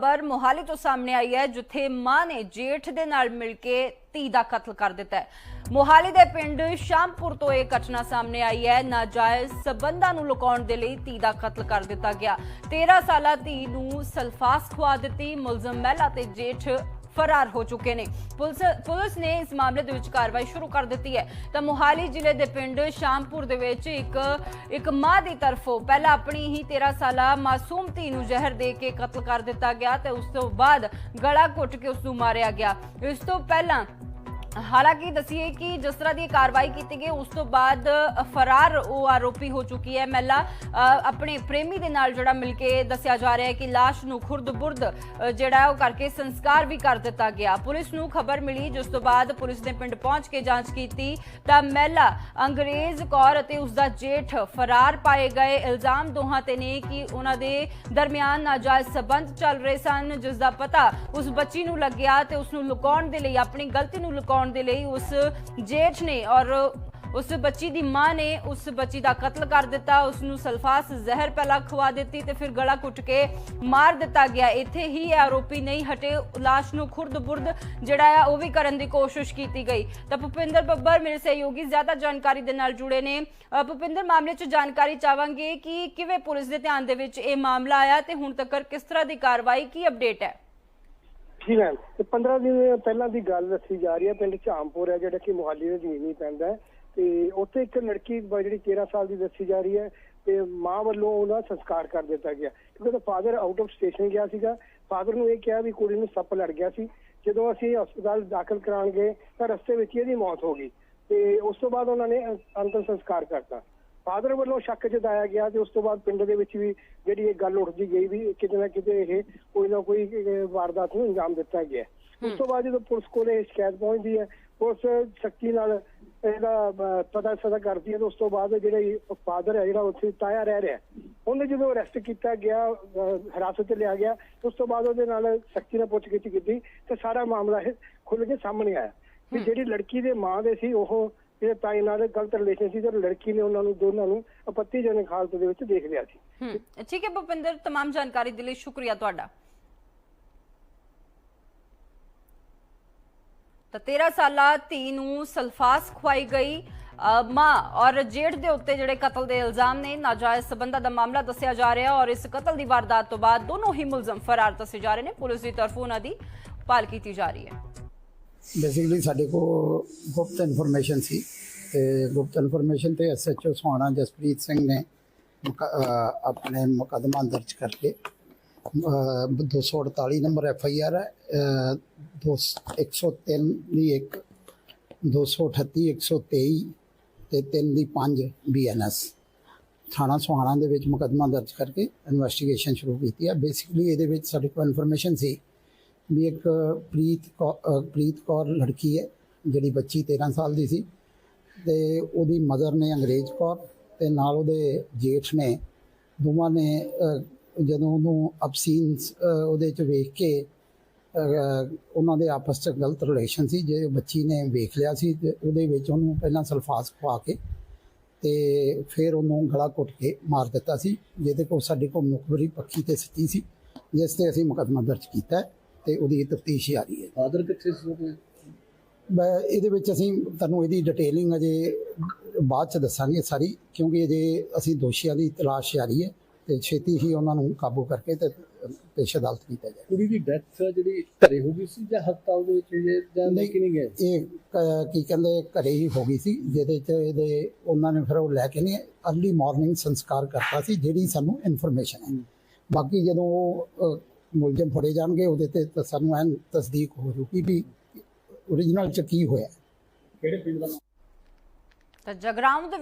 ਖਬਰ ਮੋਹਾਲੀ ਤੋਂ ਸਾਹਮਣੇ ਆਈ ਹੈ, ਜਿੱਥੇ ਮਾਂ ਨੇ ਜੇਠ ਦੇ ਨਾਲ ਮਿਲ ਕੇ ਧੀ ਦਾ ਕਤਲ ਕਰ ਦਿੱਤਾ ਹੈ। ਮੋਹਾਲੀ ਦੇ ਪਿੰਡ ਸ਼ਾਮਪੁਰ ਤੋਂ ਇਹ ਘਟਨਾ ਸਾਹਮਣੇ ਆਈ ਹੈ। ਨਾਜਾਇਜ਼ ਸਬੰਧਾਂ ਨੂੰ ਲੁਕਾਉਣ ਦੇ ਲਈ ਧੀ ਦਾ ਕਤਲ ਕਰ ਦਿੱਤਾ ਗਿਆ। 13 ਸਾਲਾ ਧੀ ਨੂੰ ਸਲਫਾਸ ਖਵਾ ਦਿੱਤੀ। ਮੁਲਜ਼ਮ ਮਹਿਲਾ ਤੇ ਜੇਠ ਫਰਾਰ ਹੋ ਚੁੱਕੇ ਨੇ। ਪੁਲਿਸ ਪੁਲਿਸ ਨੇ ਇਸ ਮਾਮਲੇ ਦੇ ਵਿੱਚ ਕਾਰਵਾਈ ਸ਼ੁਰੂ ਕਰ ਦਿੱਤੀ ਹੈ। ਤਾਂ ਮੋਹਾਲੀ ਜ਼ਿਲ੍ਹੇ ਦੇ ਪਿੰਡ ਸ਼ਾਮਪੁਰ ਦੇ ਵਿੱਚ ਇੱਕ ਇੱਕ ਮਾਂ ਦੀ ਤਰਫੋਂ ਪਹਿਲਾਂ ਆਪਣੀ ਹੀ 13 ਸਾਲਾ ਮਾਸੂਮ ਧੀ ਨੂੰ ਜ਼ਹਿਰ ਦੇ ਕੇ ਕਤਲ ਕਰ ਦਿੱਤਾ ਗਿਆ ਤੇ ਉਸ ਤੋਂ ਬਾਅਦ ਗਲਾ ਘੁੱਟ ਕੇ ਉਸ ਨੂੰ ਮਾਰਿਆ ਗਿਆ। ਇਸ ਤੋਂ ਪਹਿਲਾਂ ਹਾਲਾਂਕਿ ਦਸੀਏ ਕਿ ਜਿਸ ਤਰ੍ਹਾਂ ਦੀ ਇਹ ਕਾਰਵਾਈ ਕੀਤੀ ਗਈ, ਉਸ ਤੋਂ ਬਾਅਦ ਫਰਾਰ ਉਹ ਆਰੋਪੀ ਹੋ ਚੁੱਕੀ ਹੈ ਮਹਿਲਾ ਆਪਣੇ ਪ੍ਰੇਮੀ ਦੇ ਨਾਲ ਜਿਹੜਾ ਮਿਲ ਕੇ ਦੱਸਿਆ ਜਾ ਰਿਹਾ ਹੈ ਕਿ ਲਾਸ਼ ਨੂੰ ਖੁਰਦ-ਬੁਰਦ ਜਿਹੜਾ ਉਹ ਕਰਕੇ ਸੰਸਕਾਰ ਵੀ ਕਰ ਦਿੱਤਾ ਗਿਆ। ਪੁਲਿਸ ਨੂੰ ਖਬਰ ਮਿਲੀ, ਜਿਸ ਤੋਂ ਬਾਅਦ ਪੁਲਿਸ ਨੇ ਪਿੰਡ ਪਹੁੰਚ ਕੇ ਜਾਂਚ ਕੀਤੀ ਤਾਂ ਮਹਿਲਾ ਅੰਗਰੇਜ਼ ਕੌਰ ਅਤੇ ਉਸ ਦਾ ਜੇਠ ਫਰਾਰ ਪਾਏ ਗਏ। ਇਲਜ਼ਾਮ ਦੋਹਾਂ ਤੇ ਨੇ ਕਿ ਉਹਨਾਂ ਦੇ ਦਰਮਿਆਨ ਨਾਜਾਇਜ਼ ਸਬੰਧ ਚੱਲ ਰਹੇ ਸਨ, ਜਿਸ ਦਾ ਪਤਾ ਉਸ ਬੱਚੀ ਨੂੰ ਲੱਗਿਆ ਤੇ ਉਸ ਨੂੰ ਲੁਕਾਉਣ ਦੇ ਲਈ, ਆਪਣੀ ਗਲਤੀ ਨੂੰ ਲੁਕਾਉਣ ਦੇ ਲਈ ਉਸ ਜੇਠ ਨੇ ਔਰ ਉਸ ਬੱਚੀ ਦੀ ਮਾਂ ਨੇ ਉਸ ਬੱਚੀ ਦਾ ਕਤਲ ਕਰ ਦਿੱਤਾ ਉਸ ਨੂੰ ਸਲਫਾਸ ਜ਼ਹਿਰ ਪਹਿਲਾਂ ਖਵਾ ਦਿੱਤੀ ਤੇ ਫਿਰ ਗਲਾ ਘੁੱਟ ਕੇ ਮਾਰ ਦਿੱਤਾ ਗਿਆ। ਇੱਥੇ ਹੀ ਆਰੋਪੀ ਨਹੀਂ ਹਟੇ, ਲਾਸ਼ ਨੂੰ ਖੁਰਦ-ਬੁਰਦ ਜਿਹੜਾ ਆ, ਉਹ ਵੀ ਕਰਨ ਦੀ ਕੋਸ਼ਿਸ਼ ਕੀਤੀ ਗਈ। ਤਾਂ ਭੁਪਿੰਦਰ ਬੱਬਰ ਮੇਰੇ ਸਹਿਯੋਗੀ, ਜ਼ਿਆਦਾ ਜਾਣਕਾਰੀ ਦੇ ਨਾਲ ਜੁੜੇ ਨੇ। ਭੁਪਿੰਦਰ, ਮਾਮਲੇ 'ਚ ਜਾਣਕਾਰੀ ਚਾਹਾਂਗੇ ਕਿ ਕਿਵੇਂ ਪੁਲਿਸ ਦੇ ਧਿਆਨ ਦੇ ਵਿੱਚ ਇਹ ਮਾਮਲਾ ਆਇਆ ਤੇ ਹੁਣ ਤੱਕ ਕਿਸ ਤਰ੍ਹਾਂ ਦੀ ਕਾਰਵਾਈ, ਕੀ ਅਪਡੇਟ ਹੈ? ਜੀ ਮੈਮ ਤੇ 15 ਦਿਨ ਪਹਿਲਾਂ ਦੀ ਗੱਲ ਦੱਸੀ ਜਾ ਰਹੀ ਹੈ, ਪਿੰਡ ਝਾਮਪੁਰ ਹੈ, ਜਿਹੜਾ ਕਿ ਮੁਹਾਲੀ ਦੇ ਜ਼ਮੀਨੀ ਪੈਂਦਾ ਹੈ। ਤੇ ਉੱਥੇ ਇੱਕ ਲੜਕੀ ਜਿਹੜੀ 13 ਸਾਲ ਦੀ ਦੱਸੀ ਜਾ ਰਹੀ ਹੈ, ਤੇ ਮਾਂ ਵੱਲੋਂ ਉਹਦਾ ਸੰਸਕਾਰ ਕਰ ਦਿੱਤਾ ਗਿਆ। ਕਿਉਂਕਿ ਉਹਦਾ ਫਾਦਰ ਆਊਟ ਆਫ ਸਟੇਸ਼ਨ ਗਿਆ ਸੀਗਾ। ਫਾਦਰ ਨੂੰ ਇਹ ਕਿਹਾ ਵੀ ਕੁੜੀ ਨੂੰ ਸੱਪ ਲੜ ਗਿਆ ਸੀ। ਜਦੋਂ ਅਸੀਂ ਹਸਪਤਾਲ ਦਾਖਲ ਕਰਾਉਣ ਗਏ ਤਾਂ ਰਸਤੇ ਵਿੱਚ ਹੀ ਇਹਦੀ ਮੌਤ ਹੋ ਗਈ। ਤੇ ਉਸ ਤੋਂ ਬਾਅਦ ਉਹਨਾਂ ਨੇ ਅ- ਸੰਸਕਾਰ ਕਰਤਾ। ਫਾਦਰ ਵੱਲੋਂ ਸ਼ੱਕ ਜਤਾਇਆ ਗਿਆ ਤੇ ਉਸ ਤੋਂ ਬਾਅਦ ਪਿੰਡ ਦੇ ਵਿੱਚ ਵੀ ਜਿਹੜੀ ਇਹ ਗੱਲ ਉੱਠਦੀ ਗਈ ਵੀ ਕਿਤੇ ਨਾ ਕਿਤੇ ਇਹ ਕੋਈ ਨਾ ਕੋਈ ਵਾਰਦਾਤ ਨੂੰ ਅੰਜਾਮ ਦਿੱਤਾ ਗਿਆ। ਉਸ ਤੋਂ ਬਾਅਦ ਜਦੋਂ ਪੁਲਿਸ ਕੋਲੇ ਸ਼ਿਕਾਇਤ ਪਹੁੰਚਦੀ ਹੈ ਪੁਲਿਸ ਸ਼ਕਤੀ ਨਾਲ ਇਹਦਾ ਪਤਾ ਸਦਾ ਕਰਦੀ ਹੈ ਤੇ ਉਸ ਤੋਂ ਬਾਅਦ ਜਿਹੜਾ ਫਾਦਰ ਹੈ ਜਿਹੜਾ ਉੱਥੇ ਤਾਇਆ ਰਹਿ ਰਿਹਾ ਉਹਨੇ ਜਦੋਂ ਅਰੈਸਟ ਕੀਤਾ ਗਿਆ ਹਿਰਾਸਤ 'ਚ ਲਿਆ ਗਿਆ ਉਸ ਤੋਂ ਬਾਅਦ ਉਹਦੇ ਨਾਲ ਸ਼ਕਤੀ ਨਾਲ ਪੁੱਛਗਿੱਛ ਕੀਤੀ ਤੇ ਸਾਰਾ ਮਾਮਲਾ ਇਹ ਖੁੱਲ ਕੇ ਸਾਹਮਣੇ ਆਇਆ। ਕਿ ਜਿਹੜੀ ਲੜਕੀ ਦੇ ਮਾਂ ਦੇ ਸੀ ਉਹ ਜਿਹੜੇ ਤਾਈ ਨਾਲ ਗਲਤ ਰਿਲੇਸ਼ਨ ਸੀ ਤੇ ਲੜਕੀ ਨੇ ਉਹਨਾਂ ਨੂੰ ਦੋਨਾਂ ਨੂੰ ਆਪੱਤੀਜਨਕ ਹਾਲਤ ਦੇ ਵਿੱਚ ਦੇਖ ਲਿਆ ਸੀ ਹਮ ਠੀਕ ਹੈ ਭੁਪਿੰਦਰ तमाम ਜਾਣਕਾਰੀ ਦੇ ਲਈ ਸ਼ੁਕਰੀਆ ਤੁਹਾਡਾ ਤਾਂ 13 ਸਾਲਾ ਧੀ ਨੂੰ ਸਲਫਾਸ ਖਵਾਈ ਗਈ ਅ, ਮਾਂ ਔਰ ਜੇਠ ਦੇ ਉੱਤੇ ਜਿਹੜੇ ਕਤਲ ਦੇ ਇਲਜ਼ਾਮ ਨੇ ਨਾਜਾਇਜ਼ ਸਬੰਧਾਂ ਦਾ ਮਾਮਲਾ ਦੱਸਿਆ ਜਾ ਰਿਹਾ ਔਰ ਇਸ ਕਤਲ ਦੀ ਵਾਰਦਾਤ ਤੋਂ ਬਾਅਦ ਦੋਨੋਂ ਹੀ ਮੁਲਜ਼ਮ ਫਰਾਰ ਦੱਸੇ ਜਾ ਰਹੇ ਨੇ ਪੁਲਿਸ ਦੀ ਤਰਫੋਂ ਉਹਨਾਂ ਦੀ ਭਾਲ ਕੀਤੀ ਜਾ ਰਹੀ ਹੈ ਬੇਸਿਕਲੀ ਸਾਡੇ ਕੋਲ ਗੁਪਤ ਇਨਫੋਰਮੇਸ਼ਨ ਸੀ ਤੇ ਗੁਪਤ ਇਨਫੋਰਮੇਸ਼ਨ ਤੇ ਐਸਐਚਓ ਸੁਹਾਣਾ ਜਸਪ੍ਰੀਤ ਸਿੰਘ ਨੇ ਆਪਣੇ ਮੁਕੱਦਮਾ ਦਰਜ ਕਰਕੇ, ਅਹ 248 ਨੰਬਰ ਐਫ ਆਈ ਆਰ ਹੈ, ਅਹ, ਦੋ 103 ਦੀ ਇੱਕ 238 123 ਤੇ 3 ਦੀ 5 ਬੀਐਨਐਸ ਥਾਣਾ ਸੋਹਾਣਾ ਦੇ ਵਿੱਚ ਮੁਕੱਦਮਾ ਦਰਜ ਕਰਕੇ ਇਨਵੈਸਟੀਗੇਸ਼ਨ ਸ਼ੁਰੂ ਕੀਤੀ ਹੈ। ਬੇਸਿਕਲੀ ਇਹਦੇ ਵਿੱਚ ਸਾਡੇ ਕੋਲ ਇਨਫੋਰਮੇਸ਼ਨ ਸੀ ਵੀ ਇੱਕ ਪ੍ਰੀਤ ਕੌ- ਅਹ ਪ੍ਰੀਤ ਕੌਰ ਲੜਕੀ ਹੈ ਜਿਹੜੀ ਬੱਚੀ 13 ਸਾਲ ਦੀ ਸੀ ਤੇ ਉਹਦੀ ਮਦਰ ਨੇ ਅੰਗਰੇਜ਼ ਕੌਰ ਤੇ ਨਾਲ ਉਹਦੇ ਜੇਠ ਨੇ ਦੋਵਾਂ ਨੇ ਅਹ, ਜਦੋਂ ਉਹਨੂੰ ਅਬਸੀਨ ਉਹਦੇ ਚ ਵੇਖ ਕੇ ਅਹ, ਉਹਨਾਂ ਦੇ ਆਪਸ ਚ ਗਲਤ ਰਿਲੇਸ਼ਨ ਸੀ ਜੇ ਬੱਚੀ ਨੇ ਵੇਖ ਲਿਆ ਸੀ ਤੇ ਉਹਦੇ ਵਿੱਚ ਉਹਨੂੰ ਪਹਿਲਾਂ ਸਲਫਾਸ ਖਵਾ ਕੇ ਤੇ ਫਿਰ ਉਹਨੂੰ ਗਲਾ ਘੁੱਟ ਕੇ ਮਾਰ ਦਿੱਤਾ ਸੀ ਜਿਹਦੇ ਕੋਲ ਸਾਡੇ ਕੋਲ ਮੁਖਬਰੀ ਪੱਕੀ ਤੇ ਸੱਚੀ ਸੀ ਜਿਸ ਤੇ ਅਸੀਂ ਮੁਕੱਦਮਾ ਦਰਜ ਕੀਤਾ ਹੈ। ਤੇ ਉਹਦੀ ਤਫਤੀਸ਼ ਜਾਰੀ ਹੈ। ਫਾਦਰ ਕਿੱਥੇ ਸੀ ਉਹਦੇ ਮੈਂ ਇਹਦੇ ਵਿੱਚ ਅਸੀਂ ਤੁਹਾਨੂੰ ਇਹਦੀ ਡਿਟੇਲਿੰਗ ਅਜੇ ਬਾਅਦ ਚ ਦੱਸਾਂਗੇ ਸਾਰੀ ਕਿਉਂਕਿ ਅਜੇ ਅਸੀਂ ਦੋਸ਼ੀਆਂ ਦੀ ਤਲਾਸ਼ ਜਾਰੀ ਹੈ ਤੇ ਛੇਤੀ ਹੀ ਉਹਨਾਂ ਨੂੰ ਕਾਬੂ ਕਰਕੇ ਤੇ ਪੇਸ਼ ਅਦਾਲਤ ਕੀਤਾ ਜਾਏ ਕੁੜੀ ਦੀ ਡੈਥ ਜਿਹੜੀ ਘਰੇ ਹੋ ਗਈ ਸੀ ਜਾਂ ਹਸਪਤਾਲ ਦੇ ਵਿੱਚ ਜੇ ਲੈ ਕੇ ਨਹੀਂ ਗਏ ਇਹ ਕ- ਕਹਿੰਦੇ ਘਰੇ ਹੀ ਹੋ ਗਈ ਸੀ ਜਿਹਦੇ ਚ ਇਹਦੇ ਉਹਨਾਂ ਨੇ ਫਿਰ ਉਹ ਲੈ ਕੇ ਨਹੀਂ ਅਰਲੀ ਮਾਰਨਿੰਗ ਸੰਸਕਾਰ ਕਰਤਾ ਸੀ ਜਿਹੜੀ ਸਾਨੂੰ ਇਨਫੋਰਮੇਸ਼ਨ ਹੈ। ਬਾਕੀ ਜਦੋਂ ਉਹ ਮੁਲਜ਼ਮ ਫੜੇ ਜਾਣਗੇ ਉਹਦੇ ਤੇ ਤਾਂ ਸਾਨੂੰ ਐਨ ਤਸਦੀਕ ਹੋ ਜੂਗੀ ਵੀ ਓਰੀਜਨਲ ਚ ਕੀ ਹੋਇਆ। ਕਿਹੜੇ ਪਿੰਡ ਦਾ ਤਾਂ ਜਗਰਾਉਂ ਦੇ